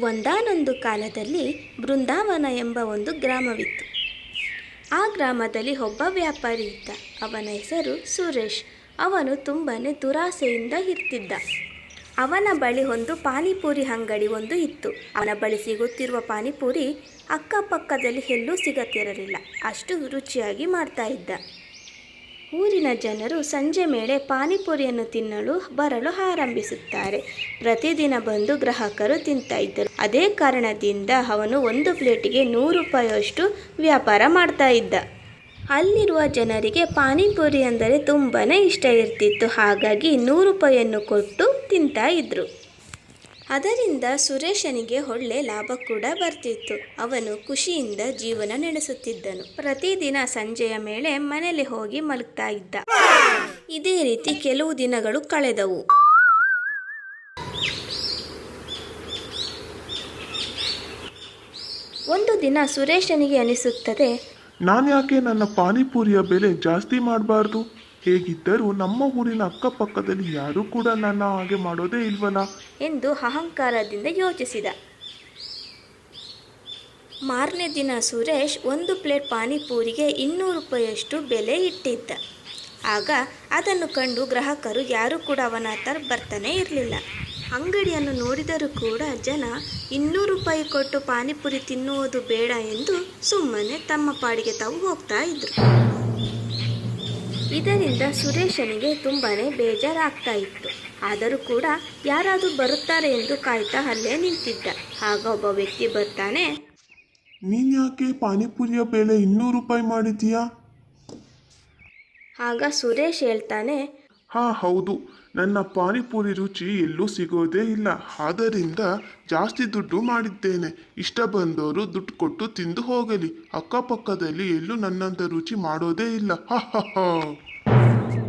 ಒಂದಾನೊಂದು ಕಾಲದಲ್ಲಿ ಬೃಂದಾವನ ಎಂಬ ಒಂದು ಗ್ರಾಮವಿತ್ತು. ಆ ಗ್ರಾಮದಲ್ಲಿ ಒಬ್ಬ ವ್ಯಾಪಾರಿ ಇದ್ದ. ಅವನ ಹೆಸರು ಸುರೇಶ್. ಅವನು ತುಂಬಾ ದುರಾಸೆಯಿಂದ ಇರ್ತಿದ್ದ. ಅವನ ಬಳಿ ಒಂದು ಪಾನಿಪುರಿ ಅಂಗಡಿ ಒಂದು ಇತ್ತು. ಅವನ ಬಳಿ ಸಿಗುತ್ತಿರುವ ಪಾನಿಪುರಿ ಅಕ್ಕಪಕ್ಕದಲ್ಲಿ ಎಲ್ಲೂ ಸಿಗತ್ತಿರಲಿಲ್ಲ ಅಷ್ಟು ರುಚಿಯಾಗಿ ಮಾಡ್ತಾ ಇದ್ದ. ಊರಿನ ಜನರು ಸಂಜೆ ಮೇಲೆ ಪಾನಿಪುರಿಯನ್ನು ತಿನ್ನಲು ಬರಲು ಆರಂಭಿಸುತ್ತಾರೆ. ಪ್ರತಿದಿನ ಬಂದು ಗ್ರಾಹಕರು ತಿಂತಾ ಇದ್ದರು. ಅದೇ ಕಾರಣದಿಂದ ಅವನು ಒಂದು ಪ್ಲೇಟಿಗೆ ನೂರು ರೂಪಾಯಿಯಷ್ಟು ವ್ಯಾಪಾರ ಮಾಡ್ತಾ ಇದ್ದ. ಅಲ್ಲಿರುವ ಜನರಿಗೆ ಪಾನಿಪುರಿ ಅಂದರೆ ತುಂಬಾ ಇಷ್ಟ ಇರ್ತಿತ್ತು. ಹಾಗಾಗಿ ನೂರು ರೂಪಾಯಿಯನ್ನು ಕೊಟ್ಟು ತಿಂತಾ ಇದ್ರು. ಅದರಿಂದ ಸುರೇಶನಿಗೆ ಒಳ್ಳೆ ಲಾಭ ಕೂಡ ಬರ್ತಿತ್ತು. ಅವನು ಖುಷಿಯಿಂದ ಜೀವನ ನಡೆಸುತ್ತಿದ್ದನು. ಪ್ರತಿದಿನ ಸಂಜೆಯ ಮೇಲೆ ಮನೆಯಲ್ಲಿ ಹೋಗಿ ಮಲಗ್ತಾ ಇದ್ದ. ಇದೇ ರೀತಿ ಕೆಲವು ದಿನಗಳು ಕಳೆದವು. ಒಂದು ದಿನ ಸುರೇಶನಿಗೆ ಅನಿಸುತ್ತದೆ ನಾನು ಯಾಕೆ ನನ್ನ ಪಾನಿಪುರಿಯ ಬೆಲೆ ಜಾಸ್ತಿ ಮಾಡಬಾರ್ದು? ಹೇಗಿದ್ದರೂ ನಮ್ಮ ಊರಿನ ಅಕ್ಕಪಕ್ಕದಲ್ಲಿ ಯಾರೂ ಕೂಡ ನನ್ನ ಹಾಗೆ ಮಾಡೋದೇ ಇಲ್ವಲ್ಲ? ಎಂದು ಅಹಂಕಾರದಿಂದ ಯೋಚಿಸಿದ. ಮಾರನೇ ದಿನ ಸುರೇಶ್ ಒಂದು ಪ್ಲೇಟ್ ಪಾನಿಪೂರಿಗೆ ಇನ್ನೂರು ರೂಪಾಯಿಯಷ್ಟು ಬೆಲೆ ಇಟ್ಟಿದ್ದ. ಆಗ ಅದನ್ನು ಕಂಡು ಗ್ರಾಹಕರು ಯಾರೂ ಕೂಡ ಅವನ ಹತ್ರ ಬರ್ತಾನೆ ಇರಲಿಲ್ಲ. ಅಂಗಡಿಯನ್ನು ನೋಡಿದರೂ ಕೂಡ ಜನ ಇನ್ನೂರು ರೂಪಾಯಿ ಕೊಟ್ಟು ಪಾನಿಪುರಿ ತಿನ್ನುವುದು ಬೇಡ ಎಂದು ಸುಮ್ಮನೆ ತಮ್ಮ ಪಾಡಿಗೆ ತಾವು ಹೋಗ್ತಾ ಇದ್ರು. ಇದರಿಂದ ಸುರೇಶನಿಗೆ ತುಂಬಾನೇ ಬೇಜಾರಾಗ್ತಾ ಇತ್ತು. ಆದರೂ ಕೂಡ ಯಾರಾದರೂ ಬರುತ್ತಾರೆ ಎಂದು ಕಾಯ್ತಾ ಅಲ್ಲೇ ನಿಂತಿದ್ದ. ಆಗ ಒಬ್ಬ ವ್ಯಕ್ತಿ ಬರ್ತಾನೆ ನೀನ್ ಯಾಕೆ ಪಾನಿಪುರಿಯ ಬೆಲೆ ಇನ್ನೂರು ರೂಪಾಯಿ ಮಾಡಿದೀಯ ಆಗ ಸುರೇಶ್ ಹೇಳ್ತಾನೆ ಹಾ ಹೌದು. ನನ್ನ ಪಾನಿಪುರಿ ರುಚಿ ಎಲ್ಲೂ ಸಿಗೋದೇ ಇಲ್ಲ. ಆದ್ದರಿಂದ ಜಾಸ್ತಿ ದುಡ್ಡು ಮಾಡಿದ್ದೇನೆ. ಇಷ್ಟ ಬಂದವರು ದುಡ್ಡು ಕೊಟ್ಟು ತಿಂದು ಹೋಗಲಿ. ಅಕ್ಕಪಕ್ಕದಲ್ಲಿ ಎಲ್ಲೂ ನನ್ನಂಥ ರುಚಿ ಮಾಡೋದೇ ಇಲ್ಲ.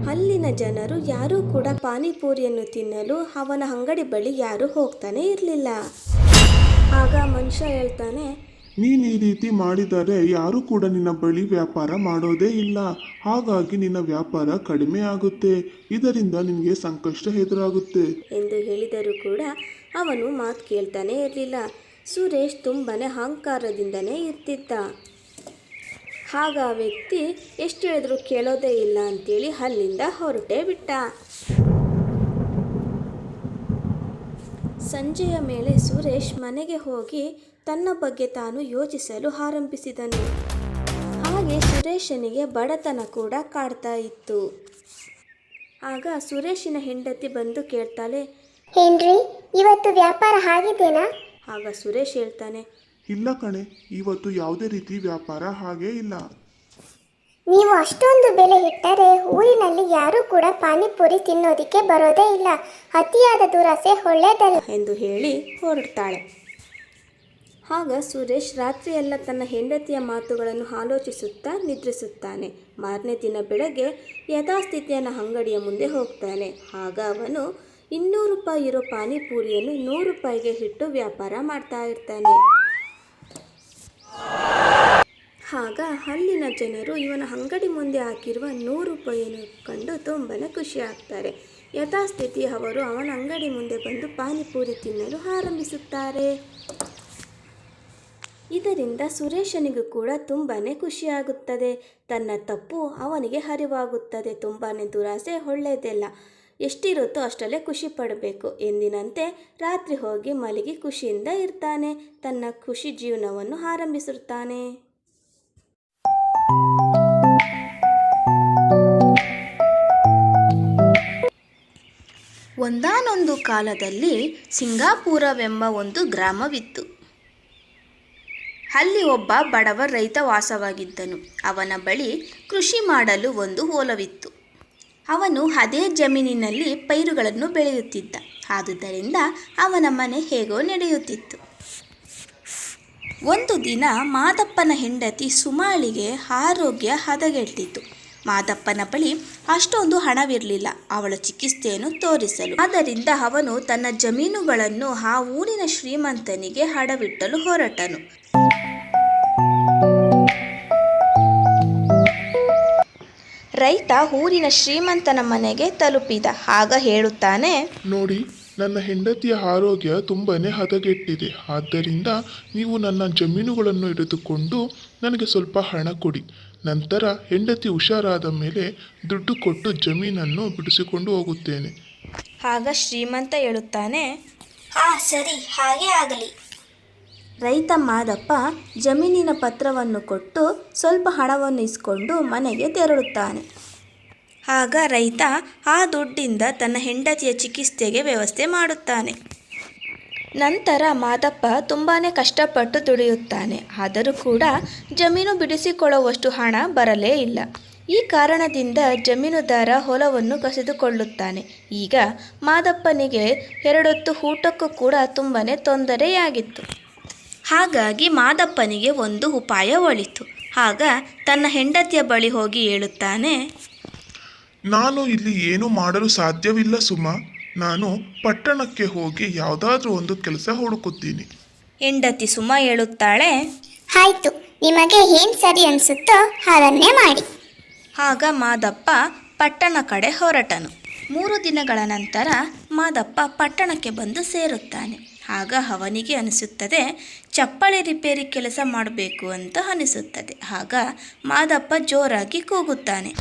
ಅಲ್ಲಿನ ಜನರು ಯಾರೂ ಕೂಡ ಪಾನಿಪುರಿಯನ್ನು ತಿನ್ನಲು ಅವನ ಅಂಗಡಿ ಬಳಿ ಯಾರೂ ಹೋಗ್ತಾನೆ ಇರಲಿಲ್ಲ. ಆಗ ಮನುಷ್ಯ ಹೇಳ್ತಾನೆ ನೀನು ಈ ರೀತಿ ಮಾಡಿದರೆ ಯಾರೂ ಕೂಡ ನಿನ್ನ ಬಳಿ ವ್ಯಾಪಾರ ಮಾಡೋದೇ ಇಲ್ಲ. ಹಾಗಾಗಿ ನಿನ್ನ ವ್ಯಾಪಾರ ಕಡಿಮೆ ಆಗುತ್ತೆ. ಇದರಿಂದ ನಿನಗೆ ಸಂಕಷ್ಟ ಎದುರಾಗುತ್ತೆ. ಎಂದು ಹೇಳಿದರೂ ಕೂಡ ಅವನು ಮಾತು ಕೇಳ್ತಾನೆ ಇರಲಿಲ್ಲ. ಸುರೇಶ್ ತುಂಬನೇ ಅಹಂಕಾರದಿಂದನೇ ಇರ್ತಿದ್ದ. ಆಗ ಆ ವ್ಯಕ್ತಿ, ಎಷ್ಟು ಹೇಳಿದ್ರು ಕೇಳೋದೇ ಇಲ್ಲ ಅಂತೇಳಿ ಅಲ್ಲಿಂದ ಹೊರಟೇ ಬಿಟ್ಟ. ಸಂಜೆಯ ಮೇಲೆ ಸುರೇಶ್ ಮನೆಗೆ ಹೋಗಿ ತನ್ನ ಬಗ್ಗೆ ತಾನು ಯೋಚಿಸಲು ಆರಂಭಿಸಿದನು. ಹಾಗೆ ಸುರೇಶನಿಗೆ ಬಡತನ ಕೂಡ ಕಾಡ್ತಾ ಇತ್ತು. ಆಗ ಸುರೇಶಿನ ಹೆಂಡತಿ ಬಂದು ಕೇಳ್ತಾಳೆ ಹೆನ್ರಿ ಇವತ್ತು ವ್ಯಾಪಾರ ಆಗಿದೆನಾ ಆಗ ಸುರೇಶ್ ಹೇಳ್ತಾನೆ ಇಲ್ಲ ಕಣೆ ಇವತ್ತು ಯಾವುದೇ ರೀತಿ ವ್ಯಾಪಾರ ಹಾಗೇ ಇಲ್ಲ. ನೀವು ಅಷ್ಟೊಂದು ಬೆಲೆ ಇಟ್ಟರೆ ಊರಿನಲ್ಲಿ ಯಾರೂ ಕೂಡ ಪಾನಿಪುರಿ ತಿನ್ನೋದಿಕ್ಕೆ ಬರೋದೇ ಇಲ್ಲ. ಅತಿಯಾದ ದುರಾಸೆ ಒಳ್ಳೆಯದಲ್ಲ ಎಂದು ಹೇಳಿ ಹೊರಡ್ತಾಳೆ. ಆಗ ಸುರೇಶ್ ರಾತ್ರಿಯೆಲ್ಲ ತನ್ನ ಹೆಂಡತಿಯ ಮಾತುಗಳನ್ನು ಆಲೋಚಿಸುತ್ತಾ ನಿದ್ರಿಸುತ್ತಾನೆ. ಮಾರನೇ ದಿನ ಬೆಳಗ್ಗೆ ಯಥಾಸ್ಥಿತಿಯನ್ನು ಅಂಗಡಿಯ ಮುಂದೆ ಹೋಗ್ತಾನೆ. ಆಗ ಅವನು ಇನ್ನೂರು ರೂಪಾಯಿ ಇರೋ ಪಾನಿಪೂರಿಯನ್ನು ನೂರು ರೂಪಾಯಿಗೆ ಇಟ್ಟು ವ್ಯಾಪಾರ ಮಾಡ್ತಾ ಇರ್ತಾನೆ. ಆಗ ಅಲ್ಲಿನ ಜನರು ಇವನ ಅಂಗಡಿ ಮುಂದೆ ಹಾಕಿರುವ ನೂರು ರೂಪಾಯಿಯನ್ನು ಕಂಡು ತುಂಬನೇ ಖುಷಿ ಆಗ್ತಾರೆ. ಯಥಾಸ್ಥಿತಿ ಅವರು ಅವನ ಅಂಗಡಿ ಮುಂದೆ ಬಂದು ಪಾನಿಪೂರಿ ತಿನ್ನಲು ಆರಂಭಿಸುತ್ತಾರೆ. ಇದರಿಂದ ಸುರೇಶನಿಗೂ ಕೂಡ ತುಂಬಾ ಖುಷಿಯಾಗುತ್ತದೆ. ತನ್ನ ತಪ್ಪು ಅವನಿಗೆ ಅರಿವಾಗುತ್ತದೆ. ತುಂಬಾ ದುರಾಸೆ ಒಳ್ಳೆಯದಲ್ಲ. ಎಷ್ಟಿರುತ್ತೋ ಅಷ್ಟರಲ್ಲೇ ಖುಷಿ ಪಡಬೇಕು. ಎಂದಿನಂತೆ ರಾತ್ರಿ ಹೋಗಿ ಮಲಗಿ ಖುಷಿಯಿಂದ ಇರ್ತಾನೆ. ತನ್ನ ಖುಷಿ ಜೀವನವನ್ನು ಆರಂಭಿಸಿರುತ್ತಾನೆ ಒಂದಾನೊಂದು ಕಾಲದಲ್ಲಿ ಸಿಂಗಾಪುರವೆಂಬ ಒಂದು ಗ್ರಾಮವಿತ್ತು. ಅಲ್ಲಿ ಒಬ್ಬ ಬಡವ ರೈತ ವಾಸವಾಗಿದ್ದನು ಅವನ ಬಳಿ ಕೃಷಿ ಮಾಡಲು ಒಂದು ಹೊಲವಿತ್ತು. ಅವನು ಅದೇ ಜಮೀನಿನಲ್ಲಿ ಪೈರುಗಳನ್ನು ಬೆಳೆಯುತ್ತಿದ್ದ. ಆದುದರಿಂದ ಅವನ ಮನೆ ಹೇಗೋ ನಡೆಯುತ್ತಿತ್ತು. ಒಂದು ದಿನ ಮಾದಪ್ಪನ ಹೆಂಡತಿ ಸುಮಾಳಿಗೆ ಆರೋಗ್ಯ ಹದಗೆಟ್ಟಿತು. ಮಾದಪ್ಪನ ಬಳಿ ಅಷ್ಟೊಂದು ಹಣವಿರಲಿಲ್ಲ. ಅವಳ ಚಿಕಿತ್ಸೆಯನ್ನು ತೋರಿಸಲು. ಆದ್ದರಿಂದ ಅವನು ತನ್ನ ಜಮೀನುಗಳನ್ನು ಆ ಊರಿನ ಶ್ರೀಮಂತನಿಗೆ ಹಡವಿಟ್ಟಲು ಹೊರಟನು. ರೈತ ಊರಿನ ಶ್ರೀಮಂತನ ಮನೆಗೆ ತಲುಪಿದ ಆಗ ಹೇಳುತ್ತಾನೆ. ನೋಡಿ ನನ್ನ ಹೆಂಡತಿಯ ಆರೋಗ್ಯ ತುಂಬನೇ ಹದಗೆಟ್ಟಿದೆ. ಆದ್ದರಿಂದ ನೀವು ನನ್ನ ಜಮೀನುಗಳನ್ನು ಹಿಡಿದುಕೊಂಡು ನನಗೆ ಸ್ವಲ್ಪ ಹಣ ಕೊಡಿ. ನಂತರ ಹೆಂಡತಿ ಹುಷಾರಾದ ಮೇಲೆ ದುಡ್ಡು ಕೊಟ್ಟು ಜಮೀನನ್ನು ಬಿಡಿಸಿಕೊಂಡು ಹೋಗುತ್ತೇನೆ. ಆಗ ಶ್ರೀಮಂತ ಹೇಳುತ್ತಾನೆ. ಹಾ ಸರಿ. ಹಾಗೆ ಆಗಲಿ. ರೈತ ಮಾದಪ್ಪ ಜಮೀನಿನ ಪತ್ರವನ್ನು ಕೊಟ್ಟು ಸ್ವಲ್ಪ ಹಣವನ್ನು ಇಸ್ಕೊಂಡು ಮನೆಗೆ ತೆರಳುತ್ತಾನೆ. ಆಗ ರೈತ ಆ ದುಡ್ಡಿಂದ ತನ್ನ ಹೆಂಡತಿಯ ಚಿಕಿತ್ಸೆಗೆ ವ್ಯವಸ್ಥೆ ಮಾಡುತ್ತಾನೆ. ನಂತರ ಮಾದಪ್ಪ ತುಂಬಾ ಕಷ್ಟಪಟ್ಟು ದುಡಿಯುತ್ತಾನೆ. ಆದರೂ ಕೂಡ ಜಮೀನು ಬಿಡಿಸಿಕೊಳ್ಳುವಷ್ಟು ಹಣ ಬರಲೇ ಇಲ್ಲ. ಈ ಕಾರಣದಿಂದ ಜಮೀನುದಾರ ಹೊಲವನ್ನು ಕಸಿದುಕೊಳ್ಳುತ್ತಾನೆ. ಈಗ ಮಾದಪ್ಪನಿಗೆ ಎರಡೊತ್ತು ಊಟಕ್ಕೂ ಕೂಡ ತುಂಬಾ ತೊಂದರೆಯಾಗಿತ್ತು. ಹಾಗಾಗಿ ಮಾದಪ್ಪನಿಗೆ ಒಂದು ಉಪಾಯ ಒಳಿತು. ಆಗ ತನ್ನ ಹೆಂಡತಿಯ ಬಳಿ ಹೋಗಿ ಹೇಳುತ್ತಾನೆ ನಾನು ಇಲ್ಲಿ ಏನು ಮಾಡಲು ಸಾಧ್ಯವಿಲ್ಲ ಸುಮ. ನಾನು ಪಟ್ಟಣಕ್ಕೆ ಹೋಗಿ ಯಾವುದಾದ್ರೂ ಒಂದು ಕೆಲಸ ಹುಡುಕುತ್ತೀನಿ. ಹೆಂಡತಿ ಸುಮ ಹೇಳುತ್ತಾಳೆ ಆಯ್ತು ನಿಮಗೆ ಏನ್ ಸರಿ ಅನ್ಸುತ್ತೋ ಅದನ್ನೇ ಮಾಡಿ. ಆಗ ಮಾದಪ್ಪ ಪಟ್ಟಣ ಕಡೆ ಹೊರಟನು. ಮೂರು ದಿನಗಳ ನಂತರ ಮಾದಪ್ಪ ಪಟ್ಟಣಕ್ಕೆ ಬಂದು ಸೇರುತ್ತಾನೆ. ಆಗ ಅವನಿಗೆ ಅನಿಸುತ್ತದೆ ಚಪ್ಪಳೆ ರಿಪೇರಿ ಕೆಲಸ ಮಾಡಬೇಕು ಅಂತ ಅನಿಸುತ್ತದೆ. ಆಗ ಮಾದಪ್ಪ ಜೋರಾಗಿ ಕೂಗುತ್ತಾನೆ.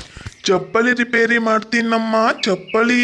ಚಪ್ಪಲಿ ರಿಪೇರಿ ಮಾಡ್ತೀನಮ್ಮ ಚಪ್ಪಳಿ.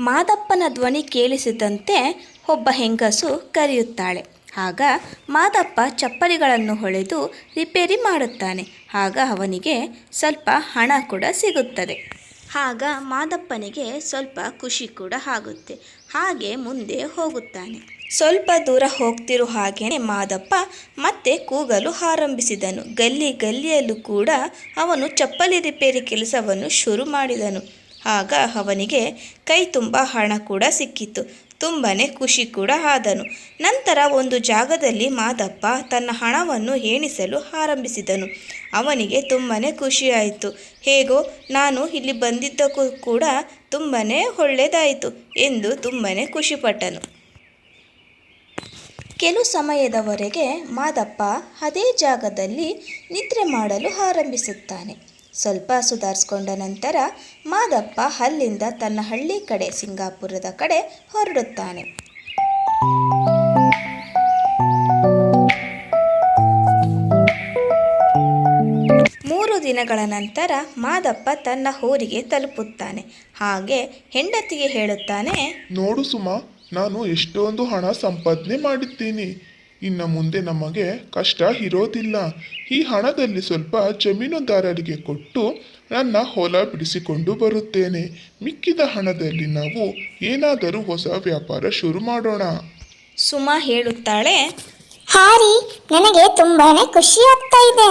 ಮಾದಪ್ಪನ ಧ್ವನಿ ಕೇಳಿಸಿದಂತೆ ಒಬ್ಬ ಹೆಂಗಸು ಕರೆಯುತ್ತಾಳೆ. ಆಗ ಮಾದಪ್ಪ ಚಪ್ಪಲಿಗಳನ್ನು ಹೊಳೆದು ರಿಪೇರಿ ಮಾಡುತ್ತಾನೆ. ಆಗ ಅವನಿಗೆ ಸ್ವಲ್ಪ ಹಣ ಕೂಡ ಸಿಗುತ್ತದೆ. ಆಗ ಮಾದಪ್ಪನಿಗೆ ಸ್ವಲ್ಪ ಖುಷಿ ಕೂಡ ಆಗುತ್ತೆ. ಹಾಗೆ ಮುಂದೆ ಹೋಗುತ್ತಾನೆ. ಸ್ವಲ್ಪ ದೂರ ಹೋಗ್ತಿರೋ ಹಾಗೇನೆ ಮಾದಪ್ಪ ಮತ್ತೆ ಕೂಗಲು ಆರಂಭಿಸಿದನು. ಗಲ್ಲಿ ಗಲ್ಲಿಯಲ್ಲೂ ಕೂಡ ಅವನು ಚಪ್ಪಲಿ ರಿಪೇರಿ ಕೆಲಸವನ್ನು ಶುರು ಮಾಡಿದನು. ಆಗ ಅವನಿಗೆ ಕೈ ತುಂಬ ಹಣ ಕೂಡ ಸಿಕ್ಕಿತು. ತುಂಬಾ ಖುಷಿ ಕೂಡ ಆದನು. ನಂತರ ಒಂದು ಜಾಗದಲ್ಲಿ ಮಾದಪ್ಪ ತನ್ನ ಹಣವನ್ನು ಎಣಿಸಲು ಆರಂಭಿಸಿದನು. ಅವನಿಗೆ ತುಂಬನೇ ಖುಷಿಯಾಯಿತು ಹೇಗೋ, ನಾನು ಇಲ್ಲಿ ಬಂದಿದ್ದಕ್ಕೂ ಕೂಡ ತುಂಬನೇ ಒಳ್ಳೆಯದಾಯಿತು ಎಂದು ತುಂಬನೇ ಖುಷಿಪಟ್ಟನು. ಕೆಲವು ಸಮಯದವರೆಗೆ ಮಾದಪ್ಪ ಅದೇ ಜಾಗದಲ್ಲಿ ನಿದ್ರೆ ಮಾಡಲು ಆರಂಭಿಸುತ್ತಾನೆ. ಸ್ವಲ್ಪ ಸುಧಾರಿಸ್ಕೊಂಡ ನಂತರ ಮಾದಪ್ಪ ಅಲ್ಲಿಂದ ತನ್ನ ಹಳ್ಳಿ ಕಡೆ, ಸಿಂಗಾಪುರದ ಕಡೆ ಹೊರಡುತ್ತಾನೆ. ದಿನಗಳ ನಂತರ ಮಾದಪ್ಪ ತನ್ನ ಊರಿಗೆ ತಲುಪುತ್ತಾನೆ. ಹಾಗೆ ಹೆಂಡತಿಗೆ ಹೇಳುತ್ತಾನೆ ನೋಡು ಸುಮ ನಾನು ಎಷ್ಟೊಂದು ಹಣ ಸಂಪಾದನೆ ಮಾಡಿದ್ದೀನಿ. ಇನ್ನು ಮುಂದೆ ನಮಗೆ ಕಷ್ಟ ಇರೋದಿಲ್ಲ. ಈ ಹಣದಲ್ಲಿ ಸ್ವಲ್ಪ ಜಮೀನುದಾರರಿಗೆ ಕೊಟ್ಟು ನನ್ನ ಹೊಲ ಬಿಡಿಸಿಕೊಂಡು ಬರುತ್ತೇನೆ. ಮಿಕ್ಕಿದ ಹಣದಲ್ಲಿ ನಾವು ಏನಾದರೂ ಹೊಸ ವ್ಯಾಪಾರ ಶುರು ಮಾಡೋಣ. ಸುಮಾ ಹೇಳುತ್ತಾಳೆ ಹಾರಿ ನನಗೆ ತುಂಬಾನೇ ಖುಷಿ ಆಗ್ತಾ ಇದೆ.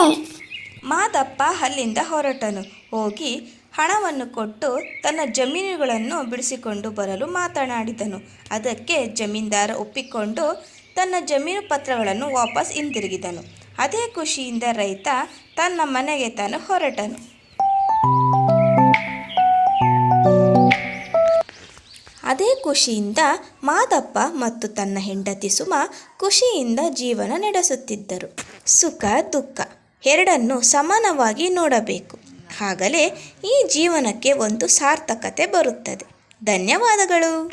ಮಾದಪ್ಪ ಅಲ್ಲಿಂದ ಹೊರಟನು. ಹೋಗಿ ಹಣವನ್ನು ಕೊಟ್ಟು ತನ್ನ ಜಮೀನುಗಳನ್ನು ಬಿಡಿಸಿಕೊಂಡು ಬರಲು ಮಾತನಾಡಿದನು. ಅದಕ್ಕೆ ಜಮೀನ್ದಾರ ಒಪ್ಪಿಕೊಂಡು ತನ್ನ ಜಮೀನು ಪತ್ರಗಳನ್ನು ವಾಪಸ್ ಹಿಂದಿರುಗಿದನು. ಅದೇ ಖುಷಿಯಿಂದ ರೈತ ತನ್ನ ಮನೆಗೆ ತಾನು ಹೊರಟನು. ಅದೇ ಖುಷಿಯಿಂದ ಮಾದಪ್ಪ ಮತ್ತು ತನ್ನ ಹೆಂಡತಿ ಸುಮ ಖುಷಿಯಿಂದ ಜೀವನ ನಡೆಸುತ್ತಿದ್ದರು. ಸುಖ, ದುಃಖ. ಎರಡನ್ನು ಸಮಾನವಾಗಿ ನೋಡಬೇಕು. ಆಗಲೇ ಈ ಜೀವನಕ್ಕೆ ಒಂದು ಸಾರ್ಥಕತೆ ಬರುತ್ತದೆ. ಧನ್ಯವಾದಗಳು.